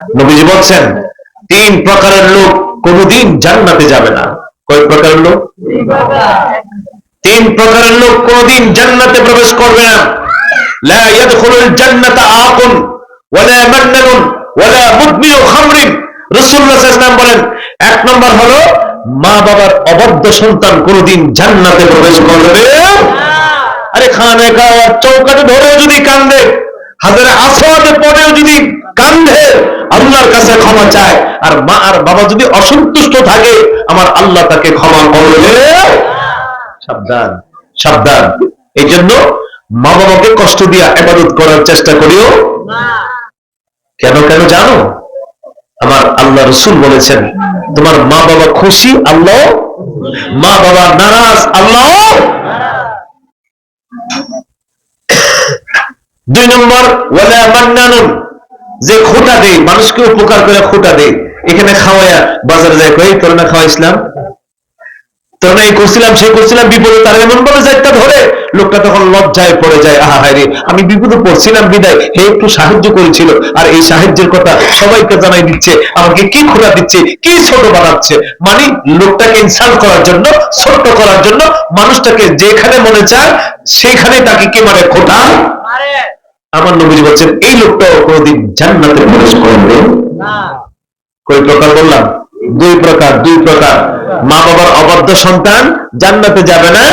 নবীজি বলছেন তিন প্রকারের লোক কোনদিন জান্নাতে যাবে না। কয় প্রকারের লোক? তিন প্রকারের লোক কোনদিন জান্নাতে প্রবেশ করবে না। রাসূলুল্লাহ সাল্লাল্লাহু বলেন এক নম্বর হলো মা বাবার অবদ্ধ সন্তান কোনদিন জান্নাতে প্রবেশ করবে আরে খানে খাওয়ার চৌকাটে ধরেও যদি কান্দে হাজারে আসওয়াদে পড়েও যদি আল্লাহর কাছে ক্ষমা চায়, আর মা আর বাবা যদি অসন্তুষ্ট থাকে, আমার আল্লাহ তাকে ক্ষমা করবে। সাবধান সাবধান। এই জন্য মা বাবাকে কষ্ট দিয়া এবাদত করার চেষ্টা করিও। কেন কেন জানো? আমার আল্লাহ রসুল বলেছেন, তোমার মা বাবা খুশি, আল্লাহ? মা বাবা নারাজ, আল্লাহ? দুই নম্বর, ওয়ালা মান্নানুন। যে খোটা দেয় মানুষকে উপকার করে খোটা দেয় এখানে খাওয়ায়া বাজারে যায় কই তোর না খাওয়া ইসলাম তোর না এই করছিলাম, সেই করছিলাম, বিপদে তার এমন ভাবে যাইটা ধরে, লোকটা তখন লজ্জায় পড়ে যায়। আহা হায় রে, আমি বিপদে পড়ছিলাম বিদায়। হে, একটু সাহায্য করেছিল। আর এই সাহায্যের কথা সবাইকে জানাই দিচ্ছে, আমাকে কি খোলা দিচ্ছে, কি ছোট বানাচ্ছে। মানে লোকটাকে ইনসাল্ট করার জন্য, ছোট্ট করার জন্য, মানুষটাকে যেখানে মনে চায়, সেখানে তাকে কি মানে খোটা? আমার নবীজি বলছেন, এই লোকটাও কোনোদিন জান্নাতে প্রবেশ করবে কই প্রকার বললাম? দুই প্রকার দুই প্রকার। মা বাবার অবাধ্য সন্তান জান্নাতে যাবে না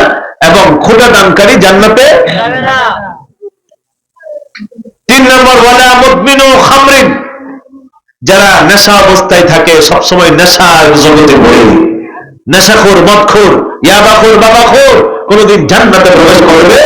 এবং খোটা দানকারী জান্নাতে তিন নম্বর, ওয়ালা মুদমিনু খামরিন। যারা নেশা অবস্থায় থাকে, সবসময় নেশার জগতে পড়ে। নেশাখোর, মদখোর, ইয়াবাখোর, বাবাখোর কোনোদিন জান্নাতে প্রবেশ করবে